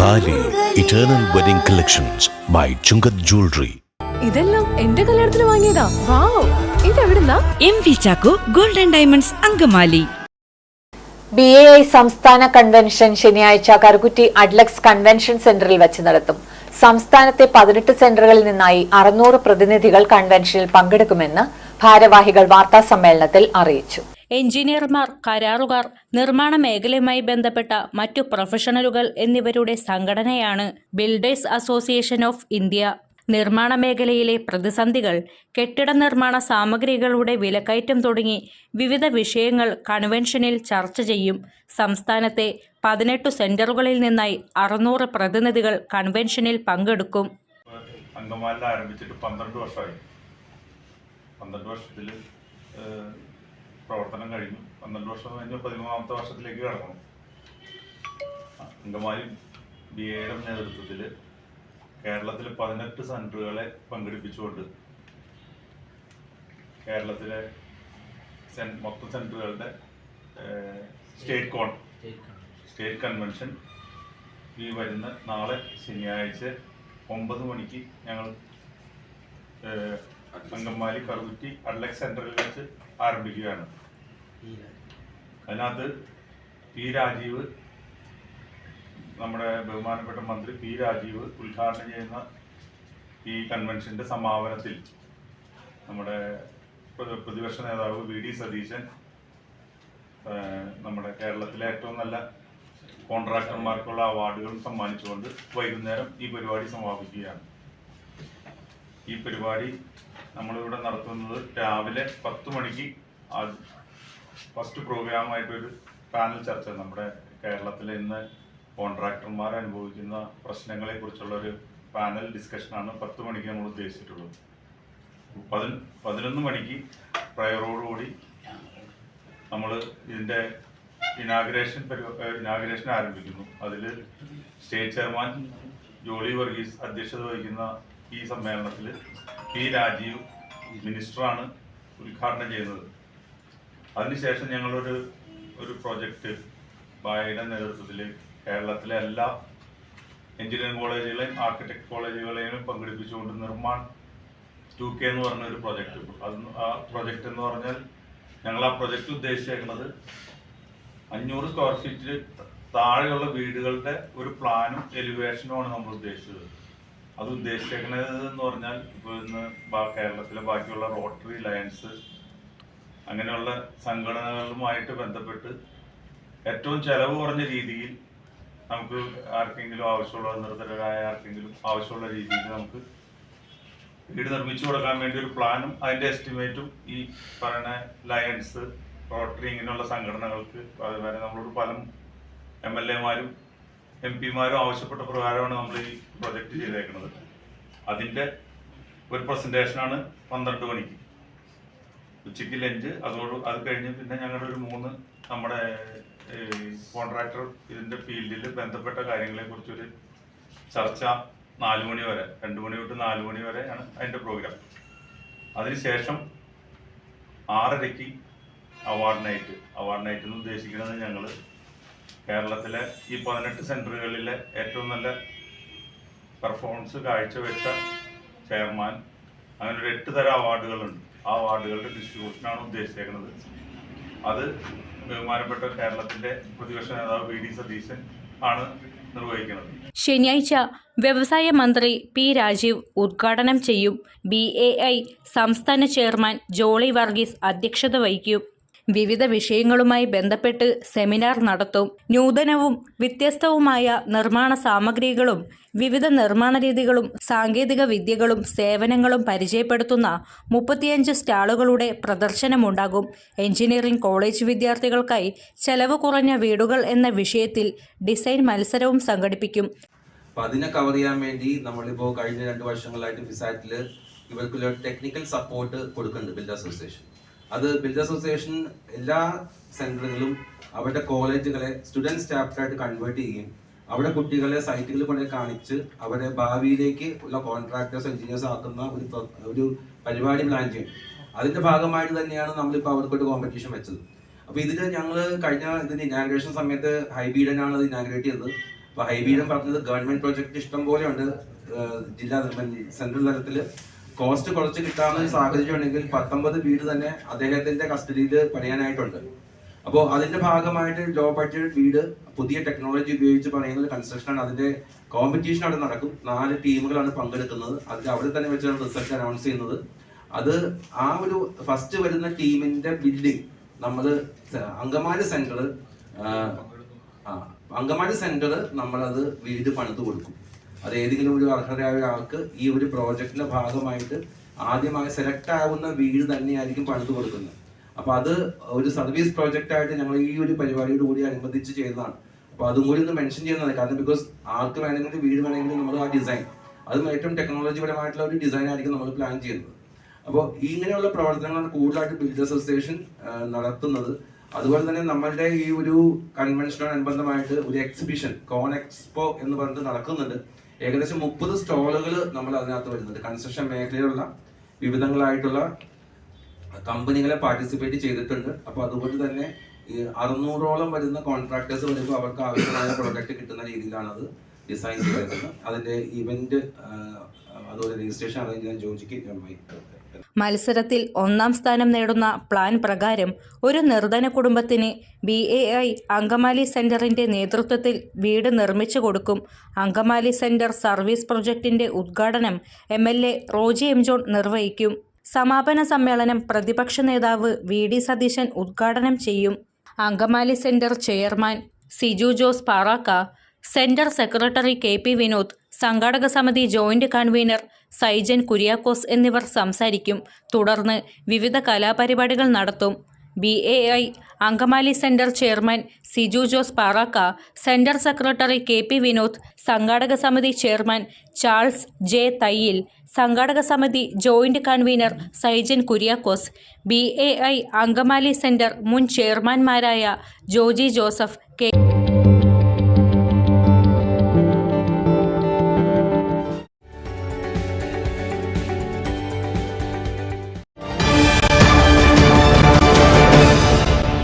Thali eternal wedding collections by Chungath jewellery ഇതെല്ലാം എന്റെ കല്യാണത്തിന് വാങ്ങിയതാ. Wow. ഇതെവിടുന്നാ? M V Chacko golden diamonds Angamaly. B A I സംസ്ഥാന convention ശനിയാഴ്ച കറുകുറ്റി അഡ്ലക്സ് കൺവെൻഷൻ സെന്ററിൽ വെച്ച് നടത്തും. സംസ്ഥാനത്തെ പതിനെട്ട് സെന്ററുകളിൽ നിന്നായി അറുന്നൂറ് പ്രതിനിധികൾ കൺവെൻഷനിൽ പങ്കെടുക്കുമെന്ന് ഭാരവാഹികൾ വാർത്താ സമ്മേളനത്തിൽ അറിയിച്ചു. എഞ്ചിനീയർമാർ കരാറുകാർ നിർമ്മാണ മേഖലയുമായി ബന്ധപ്പെട്ട മറ്റു പ്രൊഫഷണലുകൾ എന്നിവരുടെ സംഘടനയാണ് ബിൽഡേഴ്സ് അസോസിയേഷൻ ഓഫ് ഇന്ത്യ. നിർമ്മാണ മേഖലയിലെ പ്രതിസന്ധികൾ കെട്ടിട നിർമ്മാണ സാമഗ്രികളുടെ വിലക്കയറ്റം തുടങ്ങി വിവിധ വിഷയങ്ങൾ കൺവെൻഷനിൽ ചർച്ച ചെയ്യും. സംസ്ഥാനത്തെ പതിനെട്ട് സെന്ററുകളിൽ നിന്നായി അറുന്നൂറ് പ്രതിനിധികൾ കൺവെൻഷനിൽ പങ്കെടുക്കും. അങ്കമാലിൽ ആരംഭിച്ചിട്ട് പന്ത്രണ്ട് വർഷമായി. പന്ത്രണ്ട് വർഷത്തിൽ പ്രവർത്തനം കഴിഞ്ഞു. പന്ത്രണ്ട് വർഷം കഴിഞ്ഞ് പതിമൂന്നാമത്തെ വർഷത്തിലേക്ക് കടക്കണം അങ്കമാലി ബി എയുടെ നേതൃത്വത്തിൽ കേരളത്തിലെ പതിനെട്ട് സെന്ററുകളെ പങ്കെടുപ്പിച്ചുകൊണ്ട് കേരളത്തിലെ മൊത്തം സെന്ററുകളുടെ സ്റ്റേറ്റ് കോൺ സ്റ്റേറ്റ് കൺവെൻഷൻ ഈ വരുന്ന നാളെ ശനിയാഴ്ച ഒമ്പത് മണിക്ക് ഞങ്ങൾ അങ്കമാലി കറുകുറ്റി അഡ്ലക് സെന്ററിൽ വെച്ച് ആരംഭിക്കുകയാണ്. അതിനകത്ത് പി രാജീവ് നമ്മുടെ ബഹുമാനപ്പെട്ട മന്ത്രി പി രാജീവ് ഉദ്ഘാടനം ചെയ്യുന്ന ഈ കൺവെൻഷന്റെ സമാപനത്തിൽ നമ്മുടെ പ്ര- പ്രതിപക്ഷ നേതാവ് വി ഡി സതീശൻ നമ്മുടെ കേരളത്തിലെ ഏറ്റവും നല്ല കോൺട്രാക്ടർമാർക്കുള്ള അവാർഡുകളും സമ്മാനിച്ചുകൊണ്ട് വൈകുന്നേരം ഈ പരിപാടി സമാപിക്കുകയാണ്. ഈ പരിപാടി നമ്മളിവിടെ നടത്തുന്നത് രാവിലെ പത്ത് മണിക്ക് ഫസ്റ്റ് പ്രോഗ്രാമായിട്ടൊരു പാനൽ ചർച്ച. നമ്മുടെ കേരളത്തിലെ ഇന്ന് കോൺട്രാക്ടർമാർ അനുഭവിക്കുന്ന പ്രശ്നങ്ങളെ കുറിച്ചുള്ള ഒരു പാനൽ ഡിസ്കഷനാണ് പത്ത് മണിക്ക് നമ്മൾ ഉദ്ദേശിച്ചിട്ടുള്ളത്. പതിന പതിനൊന്ന് മണിക്ക് പ്രയറോടുകൂടി നമ്മൾ ഇതിന്റെ ഇനാഗ്രേഷൻ ഇനാഗ്രേഷൻ ആരംഭിക്കുന്നു. അതിൽ സ്റ്റേറ്റ് ചെയർമാൻ ജോളി വർഗീസ് അധ്യക്ഷത വഹിക്കുന്ന ഈ സമ്മേളനത്തിൽ പി രാജീവ് മിനിസ്റ്ററാണ് ഉദ്ഘാടനം ചെയ്യുന്നത്. അതിനുശേഷം ഞങ്ങളൊരു ഒരു പ്രോജക്റ്റ് ബായയുടെ നേതൃത്വത്തിൽ കേരളത്തിലെ എല്ലാ എഞ്ചിനീയറിംഗ് കോളേജുകളെയും ആർക്കിടെക്ട് കോളേജുകളെയും പങ്കെടുപ്പിച്ചുകൊണ്ട് നിർമ്മാൺ ടു കെ എന്ന് പറഞ്ഞ ഒരു പ്രോജക്റ്റ്. അത് ആ പ്രോജക്റ്റ് എന്ന് പറഞ്ഞാൽ ഞങ്ങൾ ആ പ്രോജക്റ്റ് ഉദ്ദേശിച്ചേക്കുന്നത് അഞ്ഞൂറ് സ്ക്വയർ ഫീറ്റിൽ താഴെയുള്ള വീടുകളുടെ ഒരു പ്ലാനും എലിവേഷനുമാണ് നമ്മൾ ഉദ്ദേശിച്ചത്. അത് ഉദ്ദേശിക്കുന്നത് എന്ന് പറഞ്ഞാൽ ഇപ്പോൾ ഇന്ന് കേരളത്തിലെ ബാക്കിയുള്ള റോട്ടറി ലയൻസ് അങ്ങനെയുള്ള സംഘടനകളുമായിട്ട് ബന്ധപ്പെട്ട് ഏറ്റവും ചെലവ് കുറഞ്ഞ രീതിയിൽ നമുക്ക് ആർക്കെങ്കിലും ആവശ്യമുള്ള നിർദ്ധരായ ആർക്കെങ്കിലും ആവശ്യമുള്ള രീതിയിൽ നമുക്ക് വീട് നിർമ്മിച്ചു കൊടുക്കാൻ വേണ്ടി ഒരു പ്ലാനും അതിന്റെ എസ്റ്റിമേറ്റും ഈ പറയുന്ന ലയൻസ് റോട്ടറി ഇങ്ങനെയുള്ള സംഘടനകൾക്ക് അതുപോലെ നമ്മളോട് പല എം എൽ എമാരും എം പിമാരും ആവശ്യപ്പെട്ട പ്രകാരമാണ് നമ്മൾ ഈ പ്രൊജക്റ്റ് ചെയ്തേക്കുന്നത്. അതിന്റെ ഒരു പ്രസന്റേഷനാണ് പന്ത്രണ്ട് മണിക്ക്. ഉച്ചയ്ക്ക് ലഞ്ച് അതോട് അത് കഴിഞ്ഞ് പിന്നെ ഞങ്ങളുടെ ഒരു മൂന്ന് നമ്മുടെ കോൺട്രാക്ടർ ഇതിന്റെ ഫീൽഡിൽ ബന്ധപ്പെട്ട കാര്യങ്ങളെ കുറിച്ചൊരു ചർച്ച നാല് മണി വരെ രണ്ട് മണി തൊട്ട് നാല് മണി വരെയാണ് അതിന്റെ പ്രോഗ്രാം അതിനുശേഷം ആറരയ്ക്ക് അവാർഡ് നൈറ്റ് അവാർഡ് നൈറ്റ് എന്ന് ഉദ്ദേശിക്കുന്നത് ഞങ്ങൾ കേരളത്തിലെ ഈ പതിനെട്ട് സെന്ററുകളിലെ ഏറ്റവും നല്ല പെർഫോമൻസ് കാഴ്ചവെച്ച ചെയർമാൻ. അങ്ങനെ ഒരു എട്ട് തരം അവാർഡുകളുണ്ട്. ആ അവാർഡുകളുടെ ഡിസ്ട്രിബ്യൂഷനാണ് ഉദ്ദേശിച്ചേക്കുന്നത്. അത് ബഹുമാനപ്പെട്ട കേരളത്തിന്റെ പ്രതിപക്ഷ നേതാവ് വി ഡി സതീശൻ ആണ് നിർവഹിക്കുന്നത്. ശനിയാഴ്ച വ്യവസായ മന്ത്രി പി രാജീവ് ഉദ്ഘാടനം ചെയ്യും. ബി എ ഐ സംസ്ഥാന ചെയർമാൻ ജോളി വർഗീസ് അധ്യക്ഷത വഹിക്കും. വിവിധ വിഷയങ്ങളുമായി ബന്ധപ്പെട്ട് സെമിനാർ നടത്തും. നൂതനവും വ്യത്യസ്തവുമായ നിർമ്മാണ സാമഗ്രികളും വിവിധ നിർമ്മാണ രീതികളും സാങ്കേതിക വിദ്യകളും സേവനങ്ങളും പരിചയപ്പെടുത്തുന്ന മുപ്പത്തിയഞ്ച് സ്റ്റാളുകളുടെ പ്രദർശനമുണ്ടാകും. എഞ്ചിനീയറിംഗ് കോളേജ് വിദ്യാർത്ഥികൾക്കായി ചെലവ് കുറഞ്ഞ വീടുകൾ എന്ന വിഷയത്തിൽ ഡിസൈൻ മത്സരവും സംഘടിപ്പിക്കും. അപ്പോൾ അതിനെ കവർ ചെയ്യാൻ വേണ്ടി നമ്മളിപ്പോൾ കഴിഞ്ഞ രണ്ട് വർഷങ്ങളായിട്ട് ഫിസാറ്റിൽ ഇവർക്കുള്ള ടെക്നിക്കൽ സപ്പോർട്ട് കൊടുക്കുന്നുണ്ട് ബിൽഡ് അസോസിയേഷൻ. അത് ബിൽഡ് അസോസിയേഷൻ എല്ലാ സെന്ററുകളും അവരുടെ കോളേജുകളെ സ്റ്റുഡന്റ് സ്റ്റാഫായിട്ട് കൺവേർട്ട് ചെയ്യുകയും അവിടെ കുട്ടികളെ സൈറ്റുകളിൽ കൊണ്ട് കാണിച്ച് അവരെ ഭാവിയിലേക്ക് ഉള്ള കോൺട്രാക്ടേഴ്സ് എഞ്ചിനീയേഴ്സ് ആക്കുന്ന ഒരു ഒരു പരിപാടി പ്ലാൻ ചെയ്യും. അതിന്റെ ഭാഗമായിട്ട് തന്നെയാണ് നമ്മളിപ്പോൾ അവർക്കൊരു കോമ്പറ്റീഷൻ വെച്ചത്. അപ്പൊ ഇതിൽ ഞങ്ങൾ കഴിഞ്ഞ ഇതിന്റെ ഇനാഗ്രേഷൻ സമയത്ത് ഹൈബീഡനാണ് അത് ഇനാഗ്രേറ്റ് ചെയ്തത്. അപ്പൊ ഹൈബീഡൻ പറഞ്ഞത് ഗവൺമെന്റ് പ്രോജക്റ്റ് ഇഷ്ടം പോലെ ഉണ്ട് ജില്ലാ സെൻട്രൽ തലത്തിൽ കോസ്റ്റ് കുറച്ച് കിട്ടാവുന്ന ഒരു സാഹചര്യം ഉണ്ടെങ്കിൽ പത്തൊമ്പത് വീട് തന്നെ അദ്ദേഹത്തിന്റെ കസ്റ്റഡിയിൽ പണിയാനായിട്ടുണ്ട്. അപ്പോൾ അതിന്റെ ഭാഗമായിട്ട് ലോ ബഡ്ജറ്റ് വീട് പുതിയ ടെക്നോളജി ഉപയോഗിച്ച് പറയുന്ന ഒരു കൺസ്ട്രക്ഷനാണ് അതിന്റെ കോമ്പറ്റീഷൻ അവിടെ നടക്കും. നാല് ടീമുകളാണ് പങ്കെടുക്കുന്നത്. അതിൽ അവിടെ തന്നെ വെച്ചാണ് റിസൾട്ട് അനൗൺസ് ചെയ്യുന്നത്. അത് ആ ഒരു ഫസ്റ്റ് വരുന്ന ടീമിന്റെ ബിൽഡിംഗ് നമ്മൾ അങ്കമാലി സെന്റർ അങ്കമാലി സെന്റർ നമ്മളത് വീട് പണിത് കൊടുക്കും. അത് ഏതെങ്കിലും ഒരു അർഹരായ ആൾക്ക് ഈ ഒരു പ്രോജക്റ്റിന്റെ ഭാഗമായിട്ട് ആദ്യമായി സെലക്ട് ആവുന്ന വീട് തന്നെയായിരിക്കും പണിത് കൊടുക്കുന്നത്. അപ്പൊ അത് ഒരു സർവീസ് പ്രോജക്റ്റ് ആയിട്ട് ഞങ്ങൾ ഈ ഒരു പരിപാടിയോട് കൂടി അനുബന്ധിച്ച് ചെയ്യുന്നതാണ് അപ്പൊ അതും കൂടി ഒന്ന് മെൻഷൻ ചെയ്യുന്നതാണ്. കാരണം ബിക്കോസ് ആർക്ക് വേണമെങ്കിലും വീട് വേണമെങ്കിലും നമ്മൾ ആ ഡിസൈൻ അതും ഏറ്റവും ടെക്നോളജി പരമായിട്ടുള്ള ഒരു ഡിസൈൻ ആയിരിക്കും നമ്മൾ പ്ലാൻ ചെയ്യുന്നത്. അപ്പോൾ ഇങ്ങനെയുള്ള പ്രവർത്തനങ്ങളാണ് കൂടുതലായിട്ട് ബിൽഡ് അസോസിയേഷൻ നടത്തുന്നത്. അതുപോലെ തന്നെ നമ്മളുടെ ഈ ഒരു കൺവെൻഷനോട് അനുബന്ധമായിട്ട് ഒരു എക്സിബിഷൻ കോൺ എക്സ്പോ എന്ന് പറഞ്ഞിട്ട് നടക്കുന്നുണ്ട്. ഏകദേശം മുപ്പത് സ്റ്റോളുകൾ നമ്മൾ അതിനകത്ത് വരുന്നുണ്ട്. കൺസ്ട്രക്ഷൻ മേഖലയിലുള്ള വിവിധങ്ങളായിട്ടുള്ള കമ്പനികളെ പാർട്ടിസിപ്പേറ്റ് ചെയ്തിട്ടുണ്ട്. അപ്പോൾ അതുപോലെ തന്നെ ഈ അറുന്നൂറോളം വരുന്ന കോൺട്രാക്ടേഴ്സ് വരുമ്പോൾ അവർക്ക് ആവശ്യമായ പ്രൊഡക്റ്റ് കിട്ടുന്ന രീതിയിലാണ് അത് ഡിസൈൻ ചെയ്തിരുന്നത് അതിന്റെ ഇവന്റ് അതുപോലെ രജിസ്ട്രേഷൻ അറേഞ്ച് ചെയ്യാൻ ജോജിക്ക് മത്സരത്തിൽ ഒന്നാം സ്ഥാനം നേടുന്ന പ്ലാൻ പ്രകാരം ഒരു നിർധന കുടുംബത്തിന് ബി എ ഐ അങ്കമാലി സെന്ററിന്റെ നേതൃത്വത്തിൽ വീട് നിർമ്മിച്ചു കൊടുക്കും. അങ്കമാലി സെന്റർ സർവീസ് പ്രൊജക്ടിന്റെ ഉദ്ഘാടനം M L A Roji M John നിർവഹിക്കും. സമാപന സമ്മേളനം പ്രതിപക്ഷ നേതാവ് വി ഡി സതീശൻ ഉദ്ഘാടനം ചെയ്യും. Angamaly centre chairman Siju Jose Parakka centre secretary K P Vinod സംഘാടക സമിതി ജോയിന്റ് കൺവീനർ സൈജൻ കുര്യാക്കോസ് എന്നിവർ സംസാരിക്കും. തുടർന്ന് വിവിധ കലാപരിപാടികൾ നടത്തും. B A I Angamaly centre chairman Siju Jose Parakka centre secretary K P Vinod സംഘാടക സമിതി ചെയർമാൻ ചാൾസ് ജെ തയ്യിൽ സംഘാടക സമിതി joint convener Saijan Kuriakose B A I Angamaly centre മുൻ ചെയർമാൻമാരായ ജോജി ജോസഫ് കെ